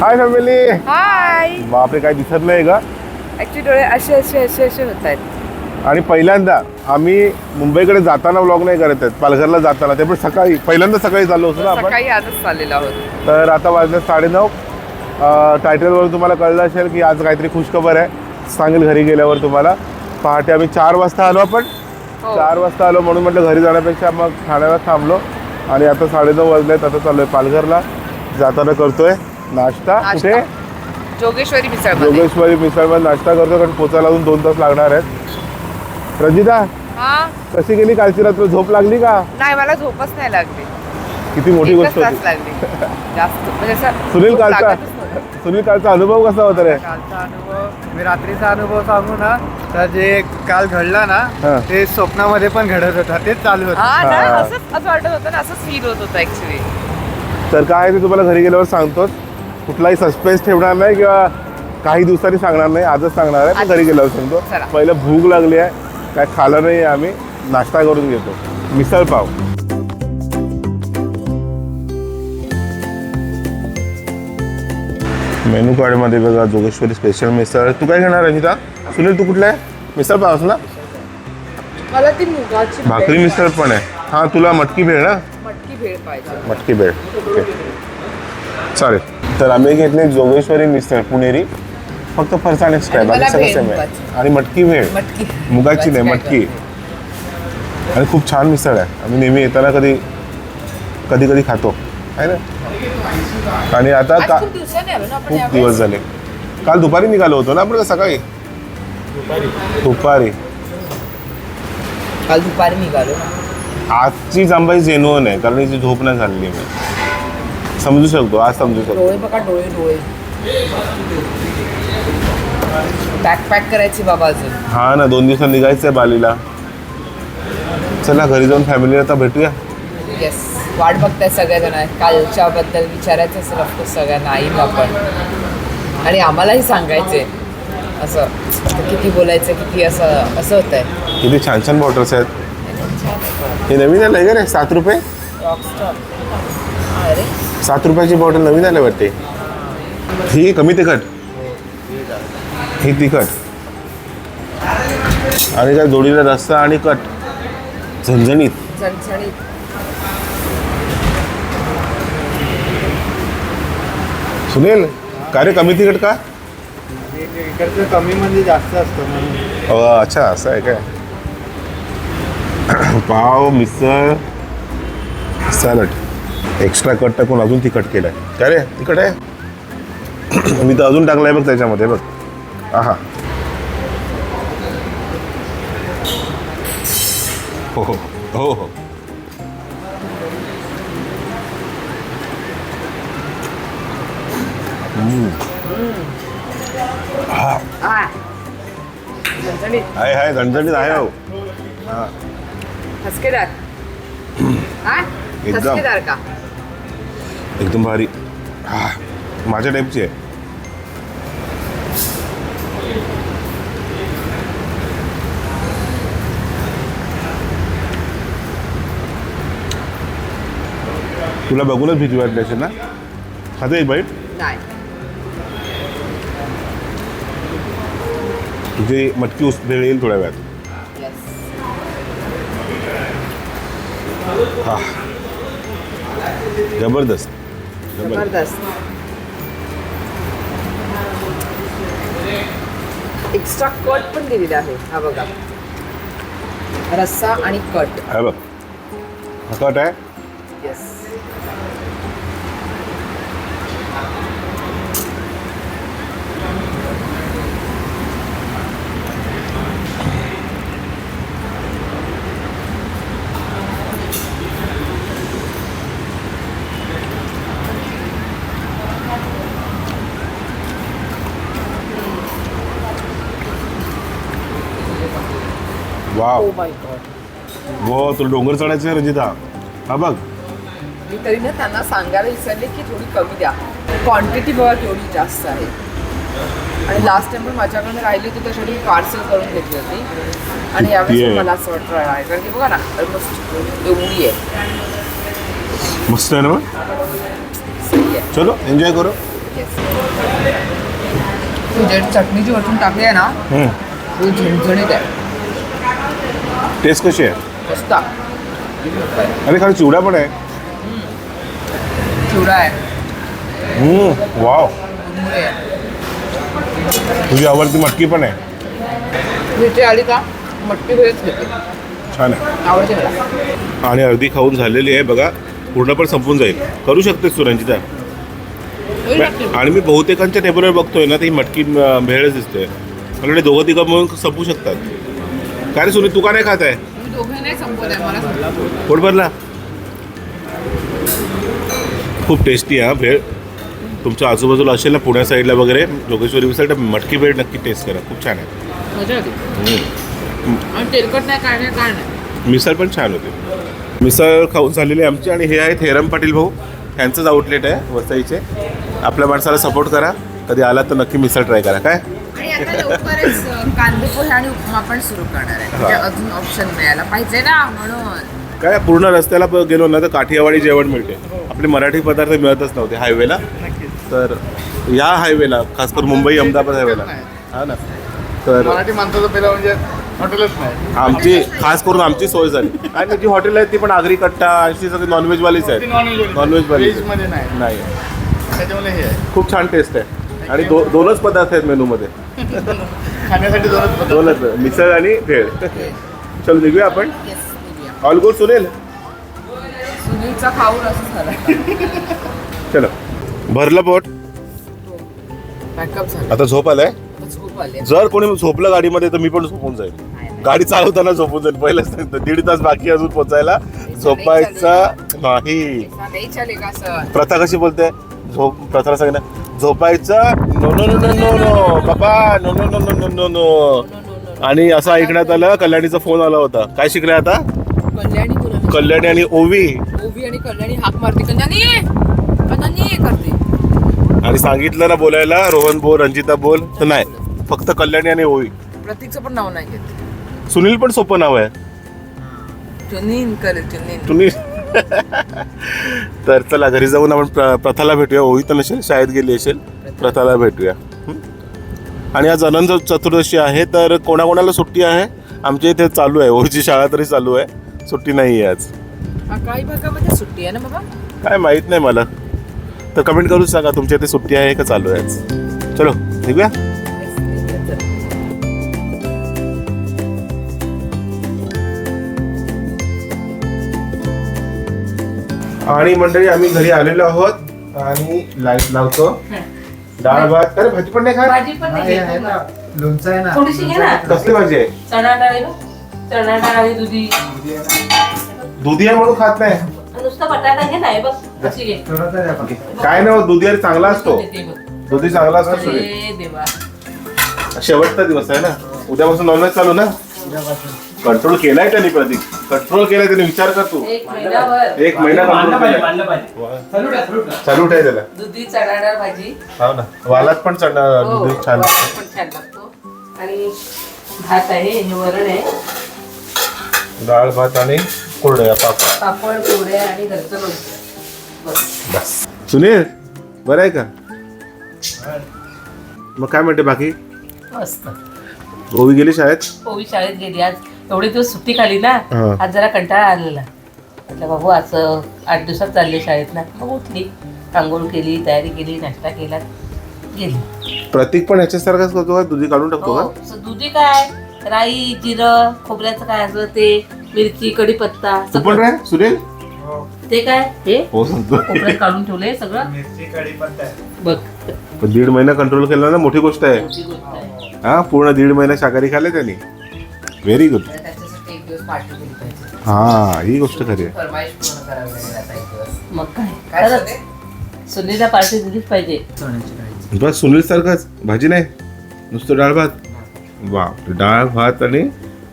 हाय family हाय बापरे काय दिसत नाही का? ऍक्च्युली डोळे असे असे असे असे होत आहेत. आणि पहिल्यांदा आम्ही मुंबईकडे जाताना व्लॉग नाही करत आहेत. पालघरला जाताना. ते पण सकाळी पहिल्यांदा सकाळी चाललो होतो ना आपण? सकाळी आजच चाललेलो आहोत. तर आता वाजले साडेनऊ. टायटलवरून तुम्हाला कळलं असेल की आज काहीतरी खुशखबर आहे. सांगेल घरी गेल्यावर तुम्हाला. पहाटे आम्ही चार वाजता आलो आपण. हो. चार वाजता आलो म्हणून म्हटलं घरी जाण्यापेक्षा मग ठाण्याला थांबलो. आणि आता साडेनऊ वाजलेत आता चाललोय पालघरला. जाताना करतोय. नाश्ता नाश्ता. कुठे जोगेश्वरी मिसळ जोगेश्वरी मिसळमध्ये नाश्ता करतो कारण पोचायला अजून दोन तास लागणार आहेत. रंजिता हा? कशी गेली कालची रात्र? झोप लागली का? नाही मला झोपच नाही लागली. किती मोठी एकच गोष्ट तास होती. लागली. जास्त. म्हणजे असं सुनील झोप कालचा लागतच नव्हती. सुनील कालचा अनुभव कसा होता रे? कालचा अनुभव मी रात्रीचा अनुभव सांगू ना तर जे काल घडला हा. ना ते स्वप्नामध्ये पण घडत होता. तेच चालू होतं. हा ना हा. असंच असं वाटत होतं ना असंच फील होत होतं ऍक्च्युली तर काय ते तुम्हाला घरी गेल्यावर सांगतोच. कुठलाही सस्पेन्स ठेवणार नाही किंवा काही दिवसांनी सांगणार नाही आजच सांगणार आहे पण घरी गेल्यावर सांगतो. पहिलं भूक लागली आहे काय खाल्लं नाही आम्ही नाश्ता करून घेतो. मिसळ पाव. मेनू कार्डमध्ये बघा जोगेश्वरी स्पेशल मिसळ. तू काय घेणार रंजिता? सुनील तू कुठला आहे? मिसळ पावस ना मला ती मुगाची भाकरी मिसळ पण आहे. हां तुला मटकी भेळ ना. मटकी भेळ पाहिजे. मटकी भेळ. ओके. चालेल. तर आम्ही घेतले जोगेश्वरी मिसळ पुणेरी. फक्त फरसाण एक्स्ट्रा आहे. आणि बाकी सगळं सेम आहे. आणि मटकी भेळ. मटकी. मुगाची नाही मटकी आणि खूप छान मिसळ आहे. आम्ही नेहमी येताना कधी कधी कधी खातो. आहे ना? आणि आता का खूप. दिवस झाले. काल दुपारी निघालो होतो ना आपण सकाळी? दुपारी. काल दुपारी निघालो आजची जांबाई जेनुअन आहे. कारण हिची झोप नाही झालेली मी. समजू शकतो आज समजू शकतो. डोळे बघा डोळे डोळे. पॅक पॅक करायची बाबा अजून. हा ना दोन दिवसांनी निघायचं आहे बालीला. चला घरी जाऊन फॅमिलीला आता भेटूया. येस वाट बघताय सगळेजण. कालच्या बद्दल विचारायचं असेल ऑफकोर्स सगळ्यांना आई आपण आणि आम्हालाही सांगायचे असं किती बोलायचं किती असं असं होत आहे किती छान छान बॉटल्स आहेत. हे नवीन आलं आहे का रे? सात रुपये? सात रुपयाची बॉटल नवीन आलं वाटते ही कमी तिखट. ही तिखट. आणि काय जोडीला रस्सा आणि कट. झणझणीत. सुनील का रे कमी तिखट का? इकडचं कमी म्हणजे जास्त असतं अच्छा असं आहे काय? Pav misal salad. Extra cut टाकून अजून तिखट केलं आहे काय रे? तिखट आहे? मी तर अजून टाकलं आहे बघ त्याच्यामध्ये बघ. आहा. हो हो. हो हो. चणचणीत आहे आहे झणझणीत आहे हो. हां हसकेदार. हा. एकदम. एकदम भारी. हा माझ्या टाईपची आहे. तुला बघूनच भीती वाटली असेल ना? खाते एक बाईट तुझी मटकी उस भेळ येईल थोड्या वेळात. हा. जबरदस्त. जबरदस्त एक्स्ट्रा कट पण दिलेला आहे. हा बघा. रस्सा आणि कट आहे बघ. हा कट आहे? Yes wow oh my god हो तुला डोंगर चढायचं आहे रंजिता. हा बघ. मी तरी ना त्यांना सांगायला विसरले की थोडी कमी द्या. क्वांटिटी बघा केवढी जास्त आहे. आणि लास्ट टाइम पण माझ्याकडे राहिली होती त्यासाठी मी पार्सल करून घेतली होती. आणि यावेळेस. पण मला असं वाटतं आहे कारण की बघा ना ऑलमोस्ट एवढी आहे. मस्त आहे ना मग सही आहे. चलो एन्जॉय करो. तुझ्या चटणी जी वरतून टाकली आहे ना हम्म. ती झणझणीत आहे. टेस्ट कशी आहे? मस्त. अरे खाली चिवडा पण आहे. चिवडा आहे. हम्म, वाव. मुरमुरे आहे. तुझी आवडती मटकी पण आहे. आली का? मटकी घेते. छान आहे. आवडते मला. आणि अर्धी खाऊन झालेली आहे बघा. पूर्ण पण संपून जाईल. करू शकतेस तू रंजिता. आणि मी बहुतेकांच्या टेबलवर बघतोय ना ती मटकी अं, भेळच दिसते. वाटतं दोघं तिघं म्हणून संपू शकतात. काय रे सुनील तू का नाही खात आहे? दोघे नाही. मला. पोट भरला? खूप टेस्टी आहे हा भेळ. तुमच्या आजूबाजूला असेल ना पुण्या साईडला वगैरे जोगेश्वरी मिसळ तर मटकी भेळ नक्की टेस्ट करा. खूप छान आहे. मजा होती हम्म. आणि तेलकट नाही काय नाही काय नाही. मिसळ पण छान होते. मिसळ खाऊन झालेली आहे आमची आणि हे आहेत हेरम पाटील भाऊ. यांचंच आउटलेट आहे वसईचे. आपल्या माणसाला सपोर्ट करा. कधी आलात तर नक्की मिसळ ट्राय करा. काय? आणि आता लवकरच अ, कांदे पोहे आणि उपमा पण सुरू करणार आहे. म्हणजे. अजून ऑप्शन मिळायला पाहिजे ना म्हणून. काय पूर्ण रस्त्याला प- गेलो ना तर काठियावाडी जेवण मिळते. आपले मराठी पदार्थ मिळतच नव्हते हायवेला. तर या हायवेला खास करून मुंबई अहमदाबाद हायवेला. हा ना. तर मराठी माणसाचं पहिला म्हणजे हॉटेलच नाही. आमची खास करून आमची सोय झाली. आणि जी हॉटेल आहेत ती पण आगरी कट्टा अशी सगळी नॉनव्हेजवालीच आहेत. नॉनव्हेज वाली. व्हेजमध्ये नाही. नाही. त्याच्यामुळे हे आहे. खूप छान टेस्ट आहे. आणि दो दोनच पदार्थ आहेत मेनूमध्ये खाण्यासाठी दोनच पदार्थ. दोनच मिसळ आणि भेळ चल निघूया आपण ऑल गुड सुनेल सुनीलचा खाऊन असं झालं चलो भरलं पोट बॅकअप झालं आता झोप आलाय जर कोणी झोपलं गाडीमध्ये तर मी पण झोपून जाईल गाडी चालवताना झोपून जाईल पहिलंच नाही तर दीड तास बाकी अजून पोचायला झोपायचा नाही प्रथा कशी बोलते झोप प्रथाला सांगितलं झोपायचं? No no no no no no बाबा no no no no no no no. आणि असं ऐकण्यात आलं कल्याणीचा फोन आला होता. काय शिकले आता? कल्याणी कल्याणी आणि ओवी. ओवी आणि कल्याणी हाक मारते. कल्याणी! कल्याणी करते. आणि सांगितलं ना बोलायला रोहन बोल रंजिता बोल तर नाही. फक्त कल्याणी आणि ओवी. प्रतीकचं पण नाव नाही घेत. सुनील पण सोपं नाव आहे. चुनीन करेल चुनीन. तुम्ही तर चला घरी जाऊन आपण प्र- प्रथाला भेटूया. ओवी तर नसेल शाळेत गेली असेल प्रथाला भेटूया? आणि आज अनंत चतुर्दशी आहे तर कोणाकोणाला सुट्टी आहे? आमच्या इथे चालू आहे. ओवीची शाळा तरी चालू आहे. सुट्टी नाही आहे आज. काही भागामध्ये सुट्टी आहे ना बाबा? काय माहीत नाही मला. तर कमेंट करून सांगा तुमच्या इथे सुट्टी आहे का चालू आहे आज? चलो निघूया. आणि मंडळी आम्ही घरी आलेलो आहोत आणि लाइट लावतो. डाळ भात. अरे भाजी पण नाही भाजी पण नाही, आहे ना. लोणचं आहे ना. थोडीशी घे ना. कसली भाजी आहे? चणा डाळ आहे ना. चणा डाळ दुधी. दुधी आहे म्हणून खात नाही. नुसतं बटाटा घे नाही बघ. अशी घे. थोडं तर आपण काय नाही दुधी अरे चांगला असतो. बघ. दुधी चांगला असतो सुरेश. अरे देवा. शेवटचा दिवस आहे ना. उद्यापासून नॉनव्हेज चालू ना? कंट्रोल केलाय त्यांनी प्रतीक कंट्रोल केलाय त्यांनी विचार कर तू. एक महिनाभर. एक महिना कंट्रोल केलाय. वा. चालू ठेव त्याला. दुधी डाळ भाजी. हो ना. वालात पण चढ हो, दुधी छान वाला पण छान लागतो. आणि भात आहे हे वरण आहे. डाळ भात आणि कोरड्या पापड. पापड पोळ्या आणि घरचं लोणचं. बस. बस. सुनील बरं आहे का? मग काय म्हणते बाकी? मस्त. ओवी गेली शाळेत? ओवी शाळेत गेली. आज एवढे दिवस सुट्टी खाली ना हा. आज जरा कंटाळा आलेला. म्हटलं बाबू आज अं, आठ दिवसात चालले शाळेत ना. मग उठली आंघोळ केली तयारी केली नाश्ता केला गेली. प्रतीक पण ह्याच्यासारखाच करतो का? दुधी काढून टाकतो हो का स- दुधी काय? राई जिरं खोबऱ्याचं काय असं ते मिरची कढीपत्ता तू पण रे सुनील? हो. ते काय? हे? हो सांगतो. काढून ठेवलंय सगळं. मिरची कढीपत्ता. आहे बघ. पण दीड महिना कंट्रोल केला ना मोठी गोष्ट आहे. मोठी गोष्ट आहे. हा पूर्ण दीड महिना शाकाहारी खाल्ले त्यांनी. व्हेरी गुड हा ही गोष्ट खरी आहे. मग काय? सुनीला पार्टी दिलीच पाहिजे. बस सुनील सारखंच. भाजी नाही. नुसतं डाळ भात. वा डाळ भात आणि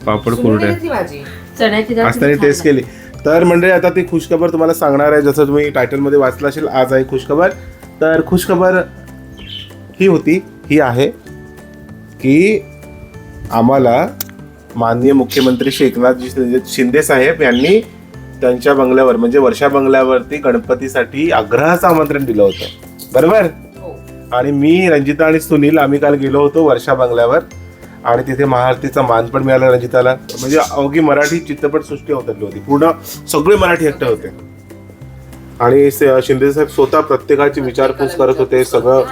पापड त्यांनी छान टेस्ट केली. तर म्हणजे आता ती खुशखबर तुम्हाला सांगणार आहे. जसं तुम्ही टायटलमध्ये वाचलं असेल आज आहे खुशखबर. तर खुशखबर ही होती ही आहे. की आम्हाला माननीय मुख्यमंत्री श्री एकनाथजी शिंदे- साहेब यांनी त्यांच्या बंगल्यावर म्हणजे वर्षा बंगल्यावरती गणपतीसाठी आग्रहाचं आमंत्रण दिलं होतं. बरोबर? हो. आणि मी रंजिता आणि सुनील आम्ही काल गेलो होतो वर्षा बंगल्यावर. आणि तिथे महाआरतीचा मान पण मिळाला रंजिताला. म्हणजे अवघी मराठी चित्रपटसृष्टी अवतरली होती पूर्ण सगळे मराठी एकटे होते. आणि शिंदे साहेब स्वतः प्रत्येकाची विचारपूस करत होते सगळं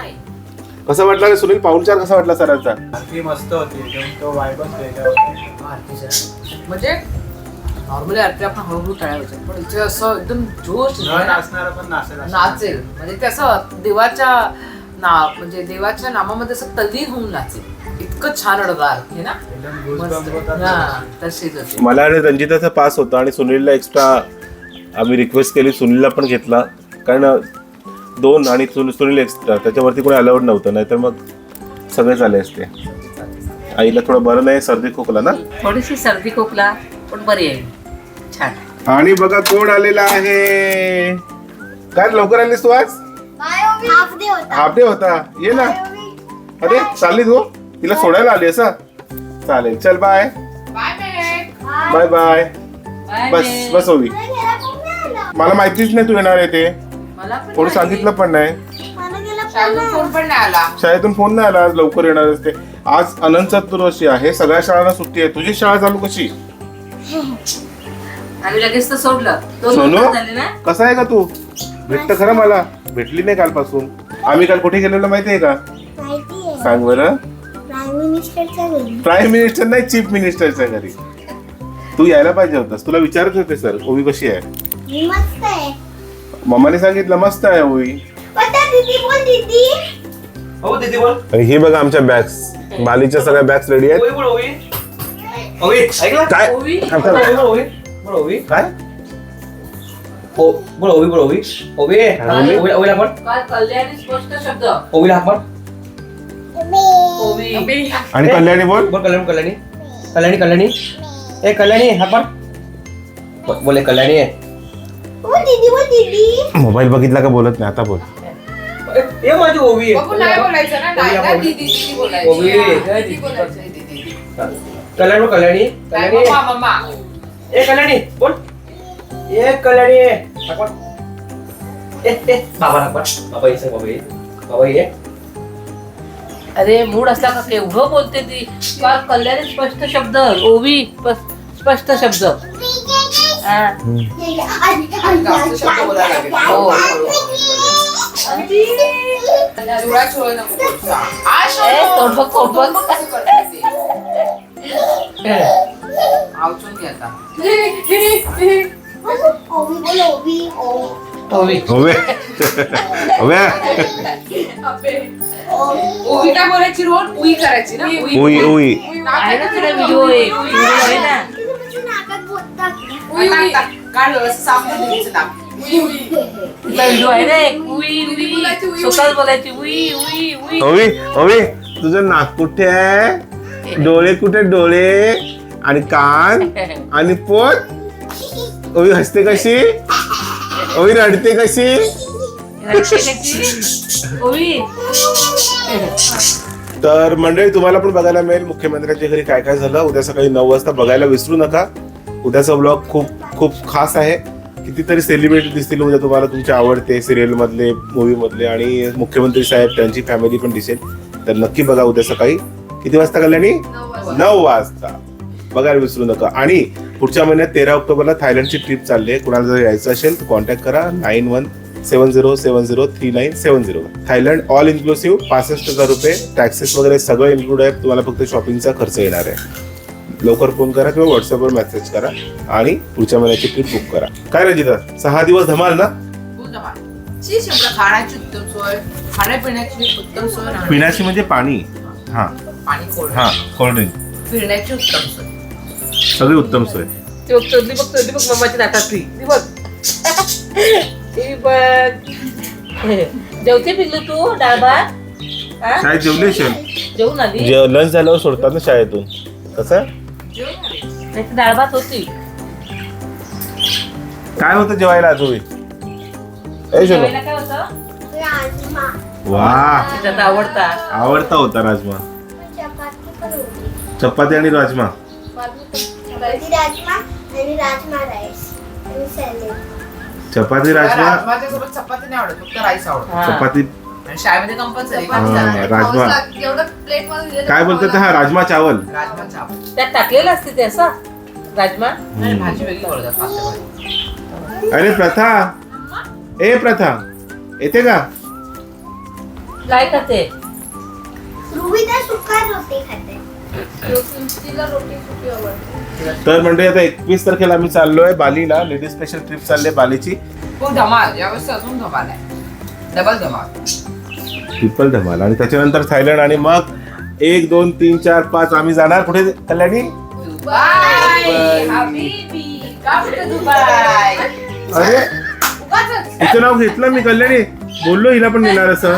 कसं वाटलं रे सुनील? पाऊलचार कसा वाटला सरांचा? आरती मस्त होती. एकदम तो वाईबच वेगळा होता. म्हणजे नॉर्मली आरती आपण हळूहळू टाळायचं. पण इथे असं एकदम जोश न. नाचणारा पण नाचेल. नाचेल. म्हणजे ते असं देवाच्या ना म्हणजे देवाच्या नामामध्ये असं तल्लीन होऊन नाचेल. इतकं छान रडणार हे ना? तशीच होती. मला आणि रंजिताचा पास होता आणि सुनीलला एक्स्ट्रा आम्ही रिक्वेस्ट केली. सुनीलला पण घेतला. कारण दोन आणि सुन- सुनील एक्स्ट्रा त्याच्यावरती कोणी अलाउड नव्हतं नाहीतर मग सगळेच आले असते. आईला थोडं बरं नाही सर्दी खोकला ना? थोडीशी सर्दी खोकला पण बरी आहे. छान. आणि बघा कोण आलेला आहे. काय लवकर आलीस तू आज? हाफ डे होता. ये ना. अरे चालली तू तिला सोडायला आली असा चालेल. चल बाय बाय बाय बस बस ओवी. मला माहितीच नाही तू येणार आहे ते. कोणी सांगितलं पण नाही. शाळेतून फोन. पण नाही आला. शाळेतून फोन नाही आला आज लवकर येणार असते आज अनंत चतुर्दशी आहे सगळ्या शाळांना सुट्टी आहे. तुझी शाळा चालू कशी? आम्ही लगेच तर सोडलं. सोनू दिवस झाले ना? कसा आहे का तू? भेटत खरं मला. भेटली नाही कालपासून. आम्ही काल कुठे गेलेलो माहितीये का? माहिती आहे. सांग बरं. प्राईम मिनिस्टर नाही चीफ मिनिस्टरच्या घरी. तू यायला पाहिजे होतास. तुला विचारत होते सर ओवी कशी आहे? मी मस्त आहे. मम्माने सांगितलं मस्त आहे ओवी पता दीदी बोल दीदी. हो दीदी बोल. आणि ही बघा आमच्या बॅग्स. बालीच्या सगळ्या बॅग्स रेडी आहेत. ओवी बोल ओवी ओवी ऐकलं? काय? ओवी. थांब, बोल. ओवी बोल ओवी काय? ओ बोल ओवी बोल ओवी ओवी? ओवी ओवीला पण काल कल्याणी स्पष्ट शब्द? ओवीला ओवी आणि कल्याणी बोल. बोल कल्याणी कल्याणी. कल्याणी कल्याणी. ए कल्याणी हा पण बोले कल्याणी आहे. दीदी बोल दीदी. मोबाईल बघितला का बोलत नाही? आता बोल. माझी ओवी बघू नाही बोलायचं ना. नाही ना दीदी दीदी बोलायची. ओवी. हा, दीदी बोलायचं दीदी. कल्याणी कल्याणी कल्याणी. ए कल्याणी बोल. ए कल्याणी. ए ए. बाबा बाबा ये बाबा ये. बाबा ये. अरे मूड असला का? केवढं बोलते ती. काल कल्याणी स्पष्ट शब्द? ओवी स्प- स्पष्ट शब्द. हा. जास्त शब्द बोलायला लागेल. हो, जुळा चोळ नको बोलता. आ, शोध. ए, बोलायची उई उई. उई ओवी ओवी तुझं नाक कुठे आहे? डोळे कुठे? डोळे. आणि कान? आणि पोट? ओवी हसते कशी? ओवी रडते कशी? रडते कशी? ओवी तर मंडळी तुम्हाला पण बघायला मिळेल मुख्यमंत्र्यांच्या घरी काय काय झालं. उद्या सकाळी नऊ वाजता बघायला विसरू नका. उद्याचा ब्लॉग खूप खूप खास आहे. कितीतरी सेलिब्रिटी दिसतील उद्या तुम्हाला तुमचे आवडते सिरियल मधले मूवी मधले आणि मुख्यमंत्री साहेब त्यांची फॅमिली पण दिसेल. तर नक्की बघा उद्या सकाळी. किती वाजता कल्याणी? नऊ वाजता. बघायला विसरू नका. आणि पुढच्या महिन्यात तेरा ऑक्टोबरला थायलंडची ट्रिप चालली आहे. कुणाला जर यायचं असेल तर कॉन्टॅक्ट करा. Nine one seven zero seven zero three nine seven zero. Thailand all inclusive पासष्ट हजार रुपये. टॅक्सेस वगैरे सगळं इन्क्लूड आहे. तुम्हाला फक्त शॉपिंगचा खर्च येणार आहे. लवकर फोन करा किंवा व्हॉट्सअपवर मेसेज करा आणि पुढच्या महिन्याची ट्रिप बुक करा. काय रंजिता सहा दिवस धमाल ना? बोल ना बाळ. शी शंभर खाण्याची उत्तम सोय खाण्यापिण्याची उत्तम सोय राहण्याची- पिण्याची म्हणजे पाणी. हा. पाणी कोल्ड हा कोल्ड्रिंक फिरण्याची उत्तम सोय. सगळी उत्तम सोय. ती बघ ती बघ ती बघ मम्माची नाटातली ती बघ ती बघ जेवते पिल्लू तू डाळ भात हा? शाळेत जेवली असेल जेवून आली. लंच झाल्यावर सोडतात ना शाळेतून. कसं? नाही तर डाळ भात होती. काय होतं जेवायला आज होई ए शोनो जेवायला काय होतं? राजमा. वा. तिच्यात आवडता. आवडता होता राजमा. चपाती पण होती. चपाती आणि राजमा. चपाती राजमा आणि राजमा राईस आणि सॅलेड. चपाती राजमा. राजमाच्या सोबत चपाती नाही आवडत फक्त राईस आवडतो. हा. चपाती शाळेमध्ये कंपल्सरी हा, राजमा. एवढं प्लेटमध्ये काय बोलतात ते? हा राजमा चावल. राजमा चावल. त्यात टाकलेलं असते ते असं? राजमा? भाजी वेगळी बोलतात. अरे प्रथा. ए प्रथा येते का? काय सुका रोटी खाते. तिला रोटी सुकी आवडते. तर म्हणजे आता एकवीस तारखेला आम्ही चाललोय बालीला. लेडीज स्पेशल ट्रिप चालली आहे बालीची. खूप धमाल. यावेळेस अजून धमाल आहे. डबल धमाल. ट्रिपल धमाल. आणि त्याच्यानंतर थायलंड आणि मग एक दोन तीन चार पाच आम्ही जाणार. कुठे? कल्याणी? अरे तिचं नाव घेतलं मी कल्याणी. बोललो हिला पण नेणार असं.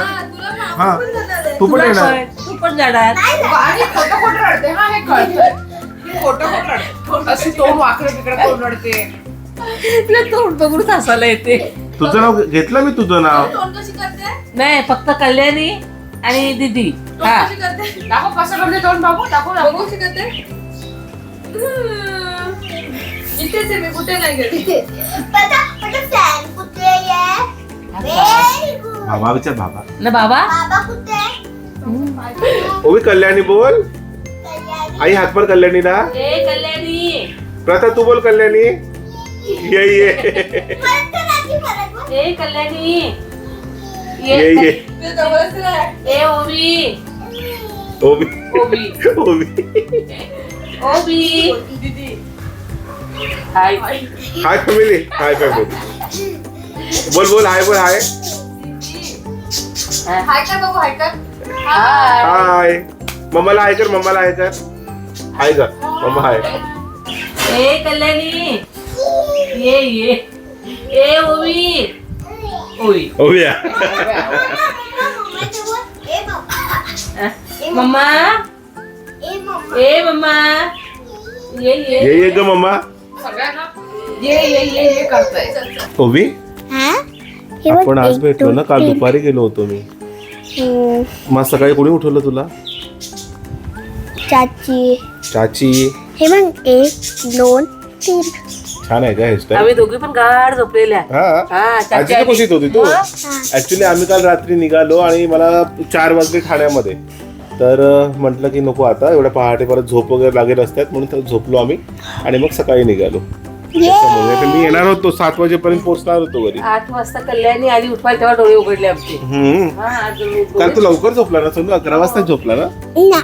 हा तू पण तुला येणार. तू पण जाणार. आणि खोटं खोटं रडते? हा हे कळतंय ही खोटं खोटं रडते? अशी तोंड वाकडे तिकडे रडते. तुला तोंड बघून हसायला येते. तुझं नाव घेतलं मी तुझं नाव. तोंड कशी करते? नाही फक्त कल्याणी आणि दीदी. हा. कशी करते? दाखव कसं करते तोंड बाबू दाखव बघू कशी करते? हम्म. इथेच आहे मी कुठे नाही गेली. पता पता फॅन कुठे आहे? Very good. बाबा विचार बाबा. ना बाबा? बाबा कुठे आहे? ओवी कल्याणी बोल. कल्याणी. आई हातभर कल्याणीला. ए कल्याणी. प्रथा तू बोल कल्याणी. ये ये। परत तर रात्री परत बोल. ए कल्याणी। ये ये ये। ते जवळच आहे. ए ओवी। ओवी। ओवी। ओवी। ओवी। दीदी। Hi. Hi. Family. Hi family. बोल बोल हाय बोल हाय। हाय। कर बघू हाय कर। हाय। हाय। मम्माला हाय कर मम्माला हाय कर। हाय कर। मम्मा हाय। ए कल्याणी। ये ये. ए ओवी ओवी ओविया मम्मा. ए मम्मा. ए मम्मा. ए मम्मा. ए मम्मा ये ये. ये ये ग मम्मा. सगळ्यांना ये ये ये ये करतोय. ओवी बघ, आपण आज भेटलो ना काल. दुपारी गेलो होतो मी. मग सकाळी कोणी उठवलं तुला? चाची. चाची. हे बघ एक दोन तीन. छान आहे का हेअरस्टाईल आम्ही दोघी पण गाढ झोपलेल्या हा. हा, आजीच्या. कुशीत होती तू. मग? ऍक्च्युली आम्ही काल रात्री निघालो आणि मला चार वाजले ठाण्यामध्ये तर अं, म्हटलं की नको आता एवढ्या पहाटे परत झोप वगैरे लागेल असतात म्हणून तर झोपलो आम्ही आणि मग सकाळी निघालो. त्याच्यामुळे मी येणार होतो सात वाजेपर्यंत पोहोचणार होतो घरी. आठ वाजता कल्याणी आली उठवायला तेव्हा डोळे उघडले आमचे. हम्म. हा आज डोळे काल तू लवकर झोपला ना सोनू? अकरा वाजता झोपला ना? ना.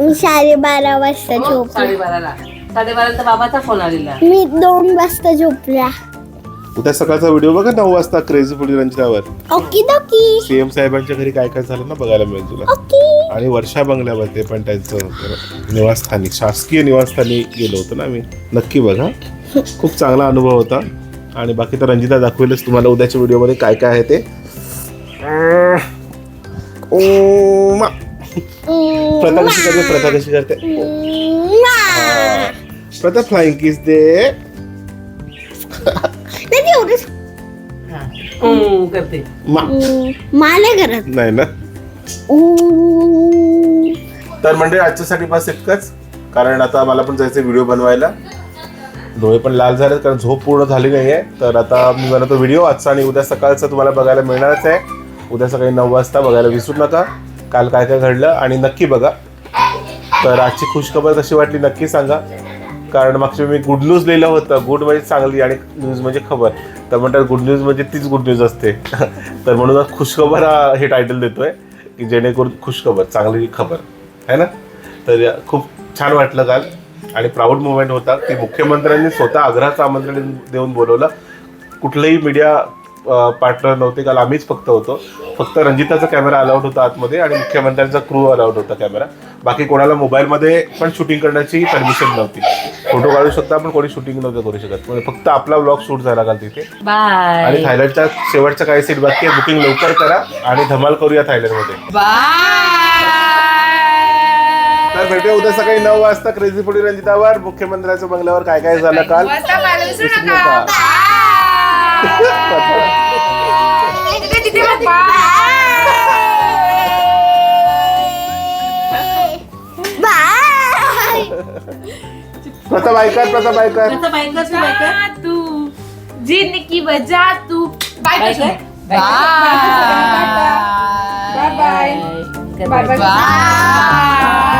मी साडेबारा वाजता हो, झोपले. साडेबाराला. साडेबाराला बाबाचा फोन आलेला. मी दोन वाजता झोपल्या. उद्या सकाळचा व्हिडिओ बघा नऊ वाजता क्रेझी फुडी रंजितावर ओके दोकी. सीएम साहेबांच्या घरी काय काय झालं ना बघायला मिळेल तुला. ओके. आणि वर्षा बंगल्यावर ते पण त्यांचं निवासस्थानी शासकीय निवासस्थानी गेलो होतो ना आम्ही. नक्की बघा. खूप चांगला अनुभव होता. आणि बाकी तर रंजिता दाखवेलच तुम्हाला उद्याच्या व्हिडिओमध्ये काय काय आहे ते. ओ मा. प्रथा कशी करते. प्रथा कशी करते प्रथा फ्लाइंग किस दे नाही एवढंच हम्म, करते. मा. मला करत नाही ना. तर म्हणजे आजच्यासाठी बस इतकंच. कारण आता मला पण जायचं व्हिडिओ बनवायला. डोळे पण लाल झाले कारण झोप पूर्ण झाली नाही आहे तर आता मी बनवतो व्हिडिओ आजचा आणि उद्या सकाळचा तुम्हाला बघायला मिळणारच आहे. उद्या सकाळी नऊ वाजता बघायला विसरू नका. काल काय काय घडलं आणि नक्की बघा. तर आजची खुशखबर कशी वाटली नक्की सांगा. कारण मागच्या मी गुड न्यूज लिहिलं होतं. गुड म्हणजे चांगली आणि न्यूज म्हणजे खबर. तर म्हणतात गुड न्यूज म्हणजे तीच गुड न्यूज असते. तर म्हणून खुशखबर हा हे टायटल देतोय की जेणेकरून खुशखबर चांगली खबर. आहे ना? तर खूप छान वाटलं काल. आणि प्राऊड मुवमेंट होता. की मुख्यमंत्र्यांनी स्वतः आग्रहाचं आमंत्रण देऊन बोलवलं. कुठलंही मीडिया पार्टनर नव्हते काल आम्हीच फक्त होतो. फक्त रंजिताचा कॅमेरा अलाउड होता आतमध्ये आणि मुख्यमंत्र्यांचा क्रू अलाउड होता कॅमेरा. बाकी कोणाला मोबाईलमध्ये पण शूटिंग करण्याची परमिशन नव्हती. फोटो काढू शकता पण कोणी शूटिंग नव्हतं करू शकत. म्हणजे फक्त आपला ब्लॉग शूट झाला काल तिथे. आणि बाय थायलंडच्या शेवटच्या काही सीट बाकी आहे बुकिंग लवकर करा आणि धमाल करूया थायलंडमध्ये. तर भेटूया उद्या सकाळी नऊ वाजता. क्रेझी फुडी रंजितावर मुख्यमंत्र्यांच्या बंगल्यावर काय काय झालं काल? विसरू नका. बाय प्रथा बायकर प्रथा बायकर कसं बायकर तू बायकर तू जिंदगी बजा तू bye biker bye bye Bye. Bye bye Bye.